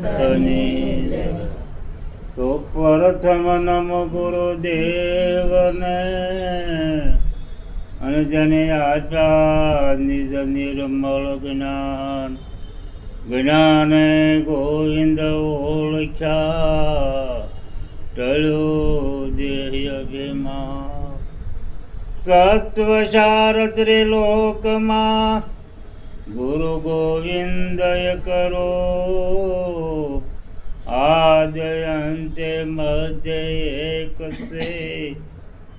સંતની. તો પ્રથમ નમ ગુરુદેવને અને જેને આપ્યા નિજ નિર્મળ જ્ઞાન, જ્ઞાને ગોવિંદ ઓળખ્યા ટળ્યો દેહ અભિમાન સત્વ શારદ્રે લોકમાં ગુરુ ગોવિંદય કરો આદયંતે મધ્ય એક સે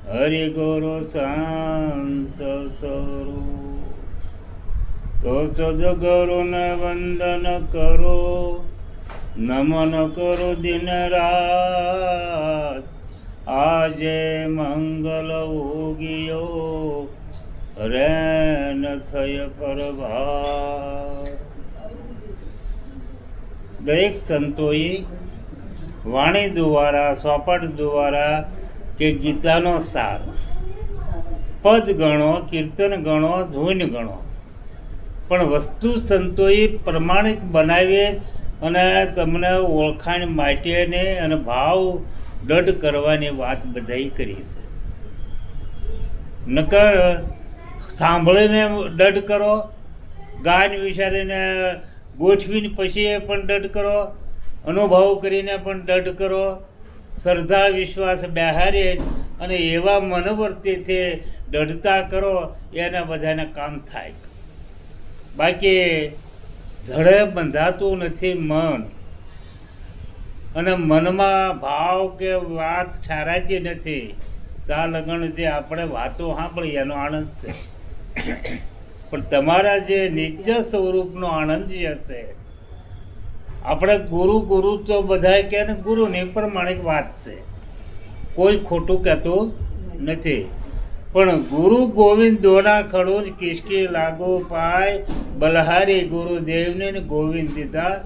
હરિ ગુરુ સંત સ્વરૂપ તો સદગુરુને વંદન કરો નમન કરો દિન રાત આજે મંગલ ઉગિયો રેન થય પરભા દરેક સંતોએ વાણી દ્વારા, સોપટ દ્વારા કે ગીતાનો સાર? પદ ગણો, કીર્તન ગણો ધૂન ગણો. પણ વસ્તુ સંતોએ પ્રમાણિક બનાવીએ અને તમને ઓળખાણ માટેને અને ભાવ દઢ કરવાની વાત બધાઈ કરી છે. નકર સાંભળીને દઢ કરો, ગાન વિચારીને ગોઠવીને પછી પણ દઢ કરો અનુભવ કરીને પણ દઢ કરો, શ્રદ્ધા, વિશ્વાસ બહારે અને એવા મનોવર્તીથી દઢતા કરો, એના બધાને કામ થાય. બાકી ધડે બંધાતું નથી મન. અને મનમાં ભાવ કે વાત ઠારાતી નથી, તા લગ્ન જે આપણે વાતો સાંભળી એનો આનંદ છે. પણ તમારા જે નિત્ય સ્વરૂપનો આનંદ જે હશે આપણે ગુરુ ગુરુ તો બધા કે ને, ગુરુની પ્રમાણિક વાત છે. કોઈ ખોટું કહેતું નથી. પણ ગુરુ ગોવિંદ દોડા ખડું કિસકી લાગો પાય, બલહારી ગુરુદેવને ગોવિંદ દીધા.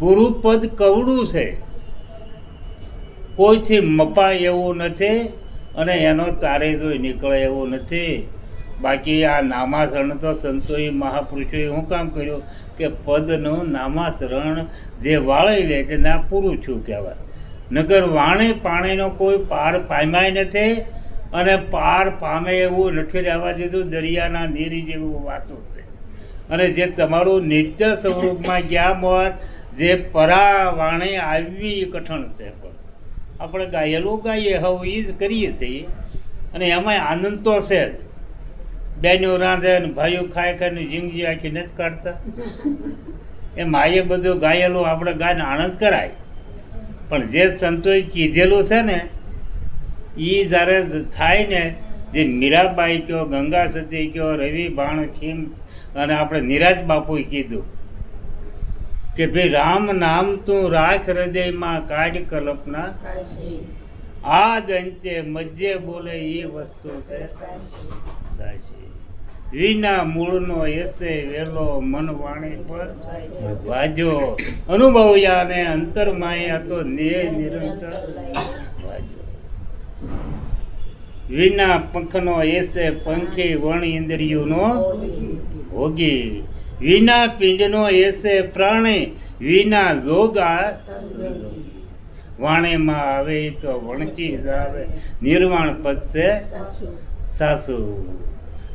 ગુરુપદ કવડું છે. કોઈથી મપાય એવું નથી અને એનો તારે જોઈ નીકળે એવું નથી. બાકી આ નામાધરણ તો સંતોએ મહાપુરુષોએ શું કામ કર્યું? કે પદનું નામાસરણ જે વાળી લે છે, ના પૂરું છું કહેવાય. નગર વાણી પાણીનો કોઈ પાર પામાય નથી અને પાર પામે એવું નથી રહેવા દીધું, દરિયાના નીરી જેવું વાતો છે. અને જે તમારું નિત્ય સ્વરૂપમાં ગયા મોર જે પરા વાણી આવી કઠણ છે પણ. આપણે ગાયેલું ગાઈએ, હવે એ જ કરીએ છીએ. અને એમાંય આનંદ તો છે જ. બેનો રાંધે ને ભાઈઓ ખાય ખાય ને જિંદગી આખી નથી કાઢતા. એ માએ બધું ગાયેલું આપણે ગાયને આનંદ કરાય. પણ જે સંતોએ કીધેલું છે ને એ જ્યારે થાય ને જે મીરાબાઈ કયો ગંગા સતી કયો રવિ ભાણ ખીમ અને આપણે નિરાજ બાપુએ કીધું કે ભાઈ રામ નામ તું રાખ હૃદયમાં કાઢ કલ્પના. આ દંતે મધ્ય બોલે એ વસ્તુ છે. સાચી. વિના મૂળનો એસે વેલો મન વાણી પર વાજો. અનુભવ્યા ને અંતરમાયા તો ને નિરંતર વાજો. વિના પંખનો એસે પંખી વણ ઇન્દ્રિયોનો ભોગી. વિના પિંડનો એસે પ્રાણી વિના જોગા વાણીમાં આવે તો વણકી જાવે નિર્વાણ પદ છે સાસુ.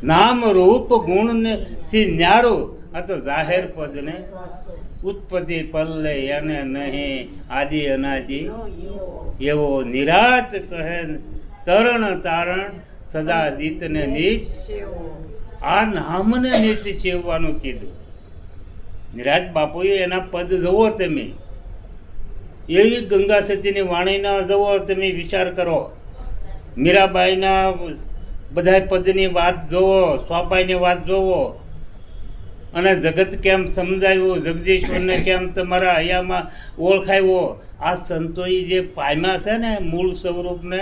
નામ રૂપ ગુણ ને થી ન્યારું. આ તો જાહેર પદ ને ઉત્પત્તિ પલ્લે એને નહીં, આદિ અનાદિ. એવો નિરાત કહે તરણ તારણ સદા દીત ને નીચ. આ નામને નીચ સેવવાનું કીધું. નિરાજ બાપુએ એના પદ જવો તમે. એવી ગંગા સતીની વાણીના જવો તમે વિચાર કરો. મીરાબાઈના બધા પદની વાત જોવો સ્વાપાઈની વાત જોવો. અને જગત કેમ સમજાવ્યું જગદીશ્વરને કેમ તમારા હૈયામાં ઓળખાવ્યો આ સંતોએ જે પામ્યા છે ને મૂળ સ્વરૂપને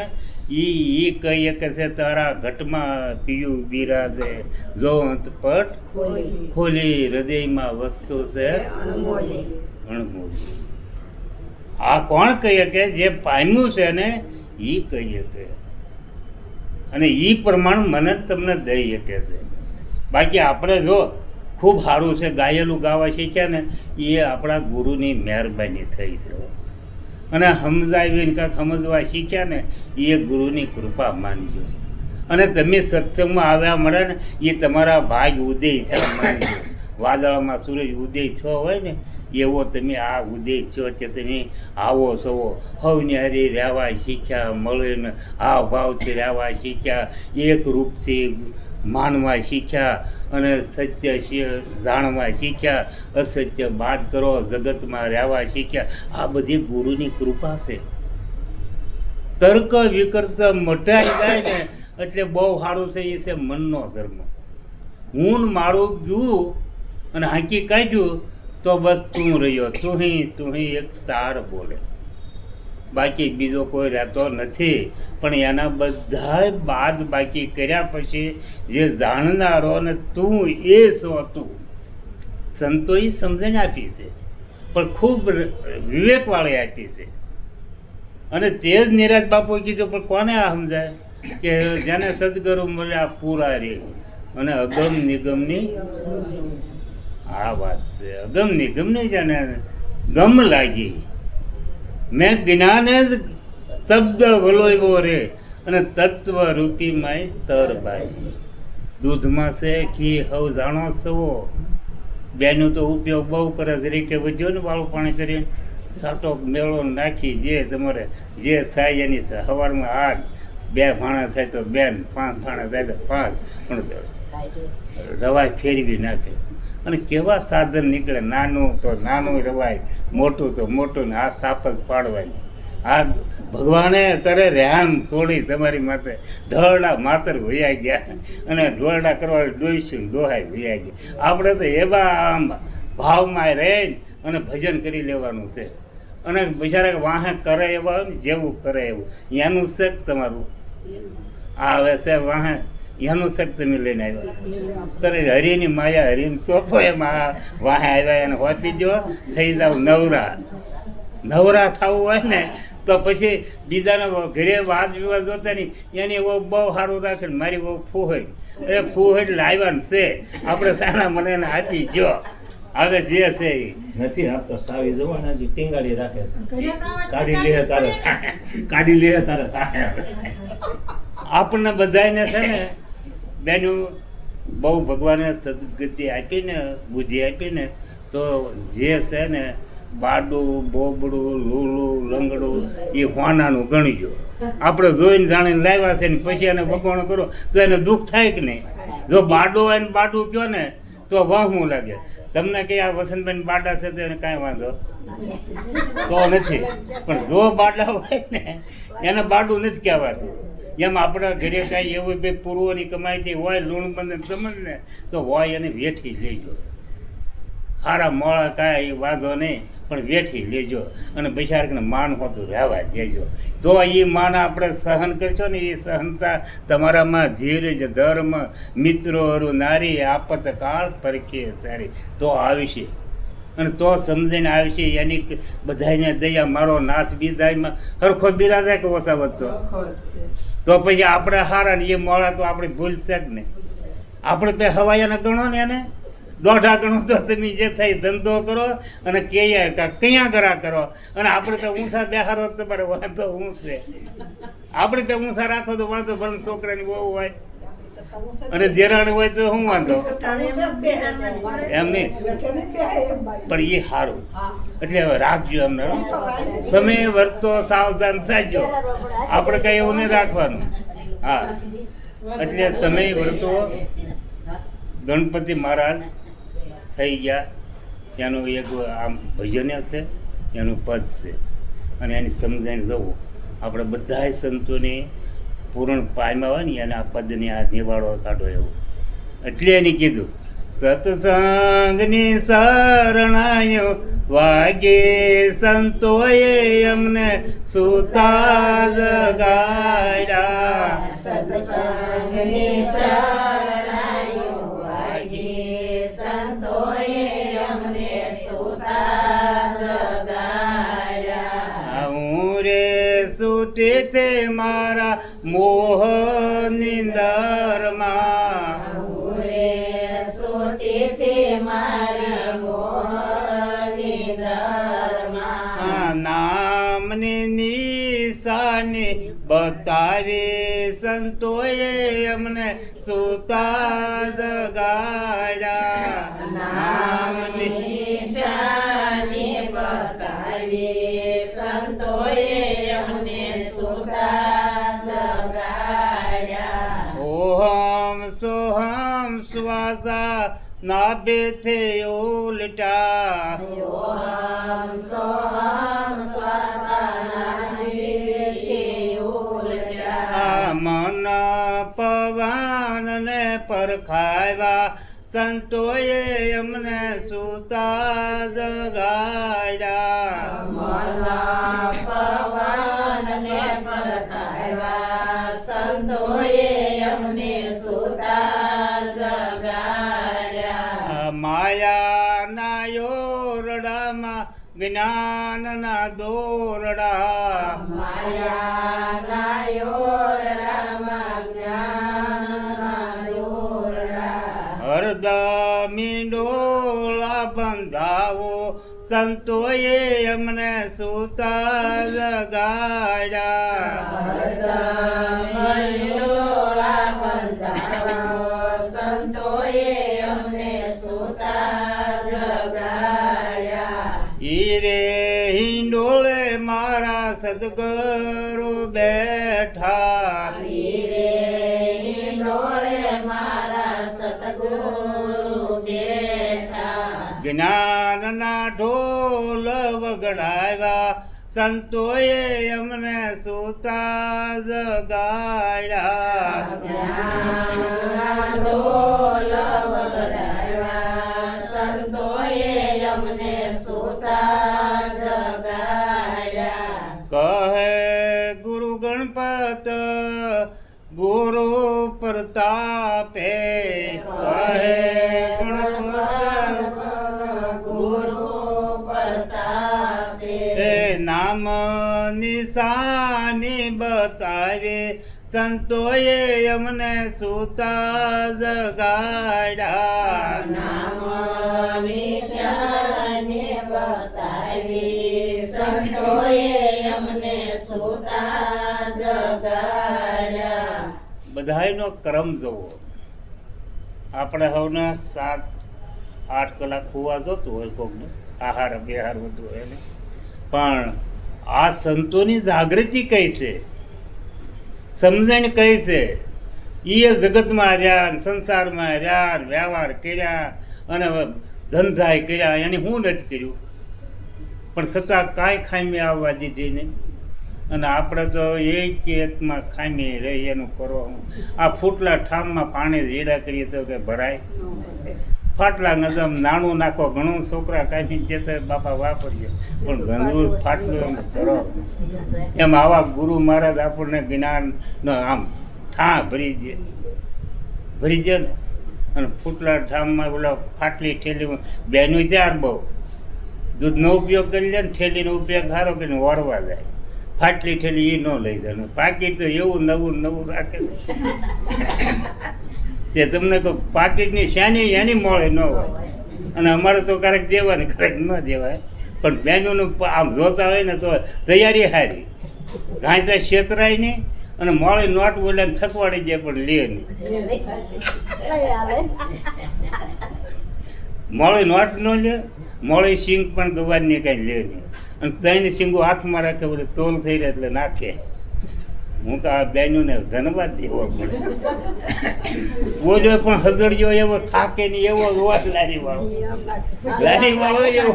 એ એ કહીએ કે છે તારા ઘટમાં પીયું બિરાજે. જોવંત પટ ખોલી. હૃદયમાં વસ્તુ છે અણમોલી. આ કોણ કહીએ કે જે પામ્યું છે ને એ કહીએ કે અને એ પ્રમાણ મને જ તમને દઈ શકે છે. બાકી આપણે જો ખૂબ સારું છે, ગાયેલું ગાવા શીખ્યા ને એ આપણા ગુરુની મહેરબાની થઈ છે અને સમજાવીને કાંઈક સમજવા શીખ્યા ને એ ગુરુની કૃપા માનજો. અને તમે સત્સંગમાં આવ્યા મળે ને એ તમારા ભાગ ઉદય છે માનજો વાદળમાં સૂરજ ઉદય થયો હોય ને એવો તમે આ ઉદેશ છો કે તમે આવો સવો. હવનિહારી રહેવા શીખ્યા મળીને આ ભાવથી રહેવા શીખ્યા. એક રૂપથી માનવા શીખ્યા અને સત્ય જાણવા શીખ્યા. અસત્ય બાદ કરો, જગતમાં રહેવા શીખ્યા. આ બધી ગુરુની કૃપા છે. તર્ક વિકર્ત મટાઈ જાય ને એટલે બહુ સારું છે એ છે મનનો ધર્મ. હું મારું ગયું અને હાંકી કાઢ્યું તો બસ તું રહ્યો તું તું એક તાર બોલે. બાકી બીજો કોઈ રહેતો નથી, પણ એના બધા બાદ બાકી કર્યા પછી જે જાણનારો ને તું એ સો તું. સંતોએ સમજણ આપી છે, પણ ખૂબ વિવેકવાળી આપી છે. અને તે જ નિરાજ બાપુ કીધું, પણ કોને આ સમજાય? કે જેને સદગુરુ મળ્યા પૂરા રે અને અગમ નિગમની આ વાત છે. અગમની ગમને જાણે ગમ લાગી. મેં જ્ઞાન જ શબ્દ વલોવ્યો રે અને તત્વ રૂપી માય તર ભાઈ દૂધમાં છે ઘી હવ જાણો સવો. બેનો તો ઉપયોગ બહુ કરે છે. રીતે વધ્યો ને વાળું પાણી કરી સાટો મેળો નાખી જે તમારે જે થાય એની સવારમાં આઠ બે ભાણા થાય તો બેન પાંચ ભાણા થાય તો પાંચ. પણ રવાય ફેરવી નાખે. અને કેવા સાધન નીકળે? નાનું તો નાનું રવાય મોટું તો મોટું ને આ સાપ પાડવાય. આ ભગવાને તરે રેહાન છોડી તમારી માથે. ઢોરડા માતર વૈયા ગયા અને ઢોરડા કરવા ડોઈશું ડોહાય વૈયા ગયા. આપણે તો એવા આમ ભાવમાં રહી અને ભજન કરી લેવાનું છે. અને બિચારા વાહે કરે એવા જેવું કરે એવું. એનું શેક તમારું? આ હવે છે વાહે. એનું શક્તિ મેં લઈને આવ્યા. સર હરિની માયા હરિને એ મા વાહે આવ્યા એને હોપી દો થઈ જાવ નવરા. નવરા થવું હોય ને તો પછી બીજાના ઘરે વાદ વિવાદ જોતા નહીં. એની બહુ બહુ સારું રાખે ને મારી બહુ ફૂ હોય. એ ફૂ હોય એટલે આવ્યા ને છે. આપણે સારા મને એને આપી જો. હવે જે છે એ નથી આપતો સાવી જવાના જે ટીંગાડી રાખે છે. કાઢી લે તારે કાઢી લે તારે આપણને બધાને છે ને બેનું બહુ ભગવાને સદગતિ આપીને, બુદ્ધિ આપીને, તો જે છે ને બાડું બોબડું, લૂલું, લંગડું, એ હોનાનું ગણજો આપણે જોઈને જાણીને લાવ્યા છે ને પછી એને ભગવાન કરો, તો એને દુઃખ થાય કે નહીં? જો બાડો હોય ને બાડું કયો ને, તો વહમું લાગે. તમને કે આ વસંતભાઈ બાડા છે તો એને કાંઈ વાંધો? તો નથી. પણ જો બાડા હોય ને, એને બાડું નથી કહેવાતું. એમ આપણા ઘરે કાંઈ એવું બે પૂર્વની કમાઈથી હોય, લૂણ બંધ સમજ ને, તો હોય એને વેઠી લેજો. સારા મોળા કાંઈ વાંધો નહીં, પણ વેઠી લેજો. અને બિચારકને માન હોતું રહેવા દેજો. તો એ માન આપણે સહન કરશો ને, એ સહનતા તમારામાં ધીરજ, ધર્મ મિત્રો નારી, આપત કાળ પરખે સારી. તો આવશે અને તો સમજીને આવશે એની બધાને દયા મારો નાશ બીજામાં હરખો બિરાજાય કે ઓછા વધતો? તો પછી આપણે હારા ને એ મોડા તો આપણે ભૂલશે જ નહીં આપણે તો હવાયાને ગણો ને એને? દોઢા ગણો તો તમે જે થાય ધંધો કરો અને કયા કા કયા ગરા કરો? અને આપણે તો ઊંસા બેહારો તમારે વાંધો હું છે? આપણે તો ઊંસા રાખો તો વાંધો ભલે છોકરાની બહુ હોય. અને જેરાણ હોય તો શું વાંધો? એમ નહીં. પણ એ સારું એટલે હવે રાખજો એમને સમય વર્તો સાવધાન થાજો. આપણે કઈ એવું નહીં રાખવાનું. હા. એટલે સમય વર્તો ગણપતિ મહારાજ થઈ ગયા. એનું એક આમ ભજન છે એનું પદ છે. અને એની સમજણ જવું. આપણે બધાય સંતોને પૂર્ણ પાયમાં હોય ને એને આ પદની આ નિવાળો કાઢો એવો. એટલે એને કીધું, સત્સંગની શરણાયો વાગે સંતોએ અમને સુતા જગાડ્યા. હું તે તે મારા મોહ નિંદરમાં. નામની નિશાની બતાવી સંતોએ અમને સુતા જગાડા શ્વાસા નાભે થે ઉલટા મન પવન ને પરખાવ્યા સંતોએ અમને સુતા જગાડ્યા જ્ઞાનના દોરડા. હરદમી ડોળા બંધાવો સંતોએ અમને સુતા જગાડ્યા વગડાવ્યા સંતોએ અમને સુતા જગાડ્યા કહે નિશાની બતાવે. સંતોએ અમને સુતા જગાડ્યા. બધાયનો ક્રમ જોવો. આપણે હવને સાત, આઠ કલાક હોવા જોતું હોય કોકને. આહાર બિહાર બધું હોય ને પણ આ સંતોની જાગૃતિ કઈ છે? સમજણ કઈ છે? એ જગતમાં રહ્યા સંસારમાં રહ્યા વ્યવહાર કર્યા અને ધંધાય કર્યા, એની હું નથી કર્યું? પણ છતાં કાંઈ ખામી આવવા દીધી નહીં. અને આપણે તો એક એકમાં ખામી રહી, એનું કરવાનું. આ ફૂટલા ઠામમાં પાણી રેડા કરીએ તો કે ભરાય. ફાટલા નજમ નાણું નાખો ઘણું છોકરા કાઢી દેતા બાપા વાપરીએ. પણ ઘણું ફાટલું એમ સરળ. એમ આવા ગુરુ મહારાજ આપણને જ્ઞાન આમ ઠા ભરી દે. ભરી દે ને. અને ફૂટલા ઠામમાં ઓલા ફાટલી ઠેલી બેનું ચાર બહુ. દૂધનો ઉપયોગ કરી લે ને ઠેલીનો ઉપયોગ સારો કરીને વરવા જાય. ફાટલી ઠેલી એ ન લઈ જાય. પાકીટ તો એવું નવું નવું રાખે. તે તમને કહું પાકીટની શાની એની મોળે ન હોય. અને અમારે તો ક્યારેક દેવાય ને ક્યારેક ન દેવાય. પણ બહેનોનું આમ જોતા હોય ને તો તૈયારી સારી ગાંજા છેતરાય નહીં અને મોળે નોટ બોલે થકવાડી જાય પણ લે નહીં. મોળે નોટ ન લે, મોળે સિંગ પણ ગવારની કાંઈ લે નહીં. અને ત્રણ સિંગો હાથમાં રાખે, બધું તોલ થઈ રહે એટલે નાખે. હું તો આ બહેનોને ધન્યવાદ દેવો પડે. બોલ્યો પણ હજળ્યો એવો થાકે નહીં એવો રોવા લારી વાળો લારી વાળો એવો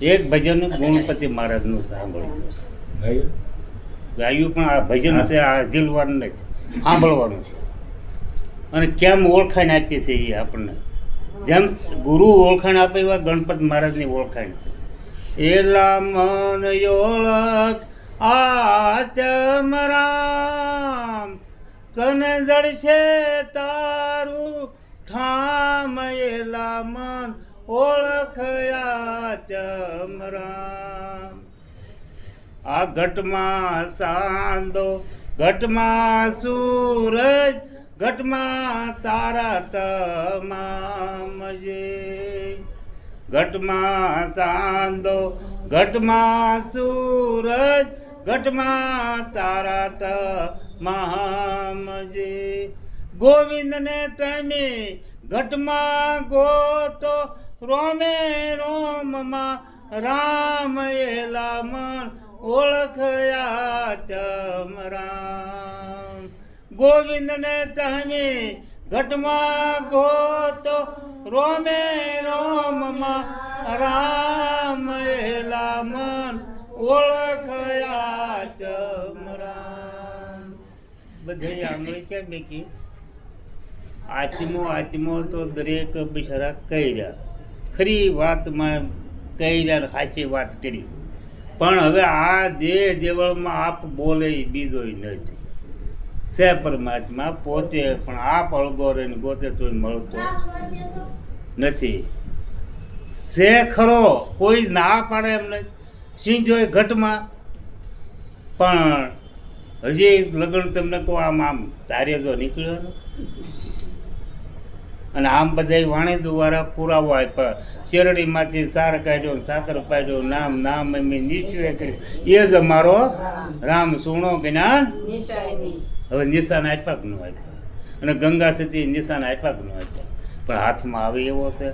એક ભજન ગુણપતિ મહારાજનું સાંભળ્યું છે. ગાયું? ગાયું પણ આ ભજન છે આ જીલવાનું નથી સાંભળવાનું છે. અને કેમ ઓળખાણ આપી છે એ આપણને? જેમ ગુરુ ઓળખાણ આપે એવા ગણપત મહારાજની ઓળખાણ છે. એલા મન યોળખ આચમરામ તને જડશે તારું ઠામ, એલા મન ઓળખ ચમરામ આ ઘટમાં સાંદો ઘટમાં સૂરજ ઘટમાં તારા તમામજે ઘટમાં સાંદો ઘટમાં સૂરજ ઘટમાં તારા તમામજે ગોવિંદને તમે ઘટમાં ગોતો, રોમે રોમમાં રામ એલા મન ઓળખયા ચમરામ ગોવિંદને તમે ઘટમાં ગોતો, રોમે રોમમાં રામ એલા મન ઓળખયા ચમરામ બધે આંગળી કેમ બેકી આચમો આચમો તો દરેક બિચારા કહી રહ્યા. ખરી વાતમાં કહી રહ્યા સાચી વાત કરી. પણ હવે આ દેહ દેવળમાં આપ બોલે બીજો નથી. છે પરમાત્મા, પોતે પણ આપ અળગો રહીને ગોતે તોય મળતો નથી. છે ખરો, કોઈ ના પાડે એમ નથી સિંહ જોઈ ઘટમાં. પણ હજી લગ્ન તમને કહો, આમ આમ તારે જો નીકળ્યો અને આમ બધા વાણી દ્વારા પુરાવો આપ્યા. શેરડીમાંથી સાર કાઢ્યો, સાકર પાડ્યો, નામ નામ એમ નિશ્ચય કર્યું. એ જ અમારો રામ સુણો જ્ઞાન હવે નિશાન આપ્યા કે ન આપ્યા? અને ગંગા સતી નિશાન આપ્યા કે ન આપ્યા? પણ હાથમાં આવે એવો છે?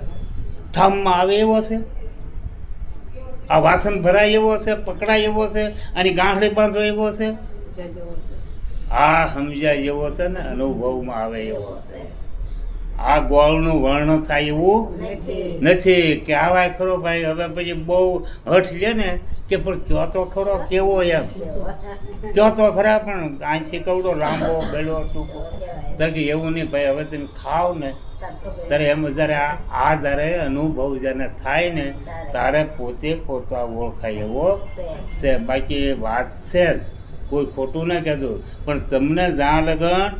ઠામમાં આવે એવો છે? આ વાસણ ભરાય એવો છે? પકડાય એવો છે? આની ગાંઠડી બાંધો એવો છે? આ સમજાય એવો છે ને? અનુભવમાં આવે એવો છે. આ ગોળનું વર્ણ થાય એવું નથી. કે આવાય ખરો ભાઈ હવે પછી બહુ હઠ લે ને કે પણ કયો તો ખરો કેવો એમ? કયો તો ખરા પણ અહીંથી કવડો લાંબો બેલો ટૂંકો. ત્યારે કે એવું નહીં ભાઈ હવે તમે ખાવ ને ત્યારે એમ જ્યારે આ જ્યારે અનુભવ જ્યારે થાય ને તારે પોતે પોતા ઓળખાય એવો છે. બાકી વાત છે કોઈ ખોટું ના કહેતું. પણ તમને જ્યાં લગન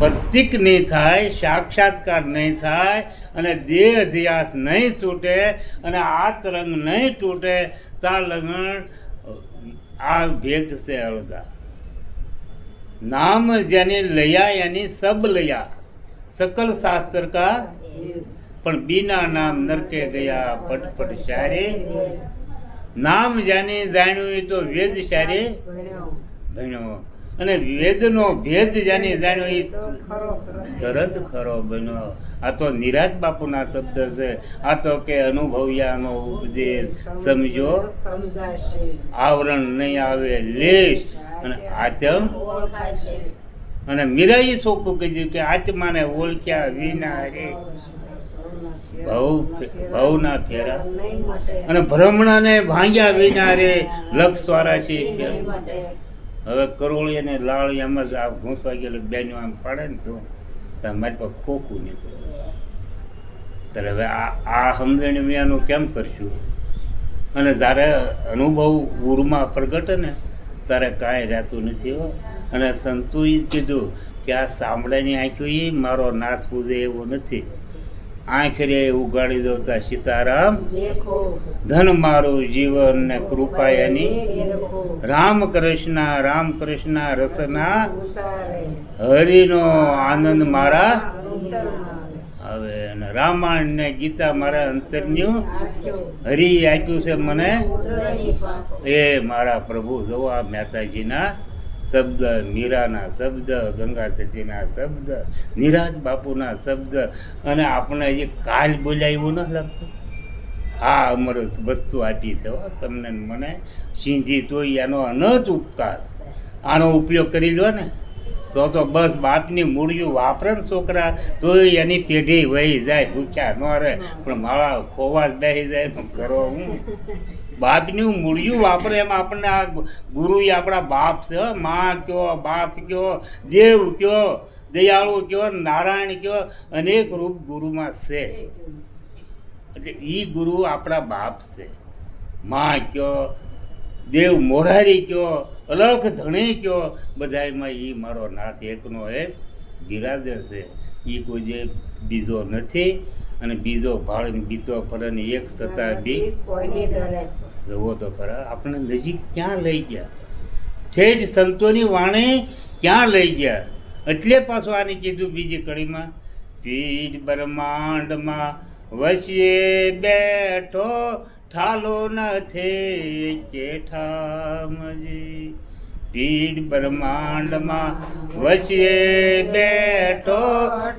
પ્રતિક નહીં થાય, સાક્ષાત્કાર નહીં થાય અને દેહ અધ્યાસ નહીં છૂટે અને આ તરંગ નહીં તૂટે, તા લગણ આ ભેદ છે અડધા. નામ જેને લયા એની સબ લયા. સકલ શાસ્ત્ર કા? પણ બીના નામ નરકે ગયા પટપટ શારે નામ જાને જાણ્યું તો વેદ શારે ભણ્યો. અને વેદનો ભેદ જાણી જાણ્યો એ તરત ખરો બન્યો આ તો નિરાજ બાપુના શબ્દ છે. આ તો કે અનુભવ્યાનો ઉપદેશ સમજો આવરણ નહીં આવે લેશ. અને આચમ અને મીરાએ ચોખ્ખું કીધું કે આત્માને ઓળખ્યા વિના રે ભવ ભવના ફેરા. અને ભ્રમણાને ભાંગ્યા વિના રે લક્ષ વારાથી ફેરા હવે કરોળી અને લાળી એમ જ આ ઘૂંસવા ગયેલું બેનો આમ પાડે ને તો મારી પાસે ખોખું નીકળે. ત્યારે હવે આ આ સમજણ વિનાનું કેમ કરશું? અને જ્યારે અનુભવ ઉરમાં પ્રગટે ને ત્યારે કાંઈ રહેતું નથી હો. અને સંતોએ કીધું કે આ સાંભળાની આંખ્યું એ મારો નાશ પૂજે એવો નથી. આંખરે ઉગાડી દેવતા સીતારામ ધન મારું જીવન ને કૃપા એની. રામ કૃષ્ણ રામ કૃષ્ણ રસના હરિનો આનંદ મારા હવે અને રામાયણ ને ગીતા મારા અંતરન્યું હરિ આપ્યું છે મને. એ મારા પ્રભુ જો આ મહેતાજીના શબ્દ, મીરાના શબ્દ, ગંગા સચીના શબ્દ, નિરાજ બાપુના શબ્દ. અને આપણે જે કાલ બોલ્યા એવું ન લાગતું આ અમારો વસ્તુ આપી છે તમને મને. સિંધી તોય એનો અનજ ઉપકાર આનો ઉપયોગ કરી લો ને. તો તો બસ બાપની મૂળિયું વાપરે ને છોકરા, તોય એની પેઢી વહી જાય, ભૂખ્યા ન રહે. પણ માળા ખોવા જ બેસી જાય તો કરો હું. બાપની મૂળિયું વાપરે એમ આપણને આ ગુરુ એ આપણા બાપ છે. મા કયો, બાપ કયો, દેવ કયો, દયાળુ કયો, નારાયણ કયો, અનેક રૂપ ગુરુમાં છે. એટલે એ ગુરુ આપણા બાપ છે. માં કયો, દેવ મોરારી કયો, અલખ ધણી કયો, બધાયમાં એ મારો નાશ એકનો એક બિરાજે છે. એ કોઈ જે બીજો નથી. અને બીજો ભાળ બીતો પડે ને એક થતા બી જવો તો ખરા. આપણે નજીક ક્યાં લઈ ગયા? ઠેઠ સંતોની વાણી ક્યાં લઈ ગયા? એટલે પાછું આને કીધું બીજી કડીમાં પીઠ બ્રહ્માંડમાં વસીએ બેઠો ઠાલો નથી કે ઠામજી પીઠ બ્રહ્માંડમાં વસીએ બેઠો,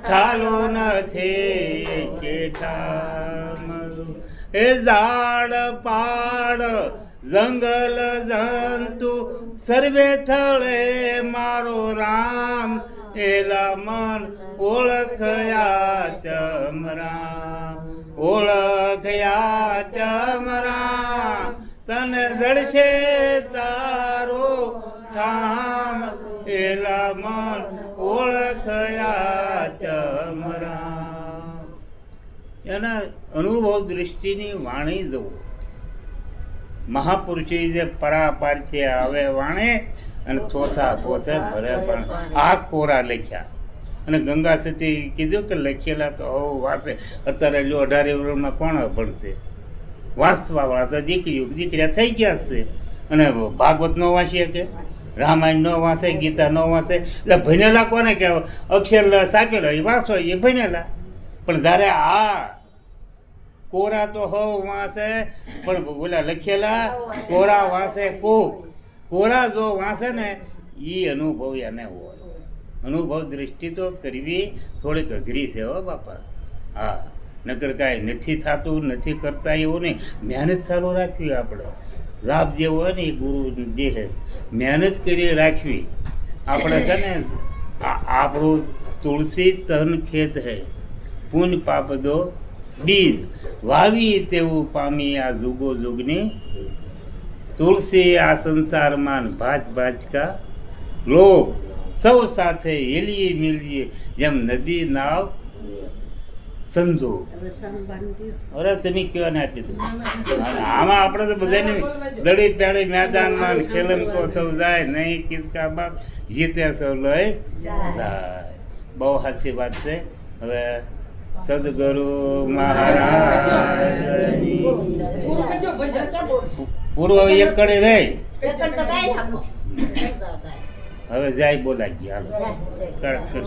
ઠાલો નથી કે એ ઝાડ પાડ, જંગલ જંતુ, સર્વે થળે મારો રામ. એલા મન ઓળખયા ચમરા ઓળખયા ચમરા તને જડશે તારો ઠામ એલા મન ઓળખયા ચમરા. એના અનુભવ દૃષ્ટિની વાણી જવું. મહાપુરુષે જે પરાપાર છે, હવે વાણે અને ચોથા પોથે ભરે પણ આ કોરા લખ્યા. અને ગંગા સતી કીધું કે લખેલા તો હો વાસે. અત્યારે જો અઢારે વર્ષમાં કોણ ભણશે? વાંચવા વાળા તો દીકરીઓ દીકરીયા થઈ ગયા છે. અને ભાગવત નો વાંચી શકે, રામાયણ ન વાંચે, ગીતા નો વાંચે. એટલે ભણેલા કોને કહેવાય? અક્ષર સાચેલો એ વાંચો, એ ભણેલા. પણ જ્યારે આ કોરા તો હવ વાંચે, પણ ઓલા લખેલા, કોરા વાંચે કો કોરા જો વાંચે ને એ અનુભવ એને હોય. અનુભવ દૃષ્ટિ તો કરવી થોડીક અઘરી છે હો બાપા. હા, નકર કાંઈ નથી થતું, નથી કરતા એવું નહીં. મહેનત ચાલુ રાખવી આપણે. લાભ જેવો હોય ને એ ગુરુ જે છે મહેનત કરી રાખવી. આપણે છે ને આપણું તુલસી તન ખેત હે, પુન પાપ દો બીજ. વાવી તેવું પામી આ જુગો જુગની. તુલસી આ સંસારમાં ભાજ ભાજકા લોક સૌ સાથે હેલીએ મિલીએ જેમ નદી નાવ સંજો અરે તમે કયો ને આપી દો. આમાં આપણે તો બધાને દડી પેડી મેદાનમાં ખેલમ ખેલન કો સૌ જાય નહીં કિસકા બાપ જીતે સૌ લઈ જાય. બહુ હાસી વાત છે. હવે સદગુરુ મહારાજ. પૂર્વ એક કડે રહી. હવે જાય બોલાઈ ગયા. કરશું.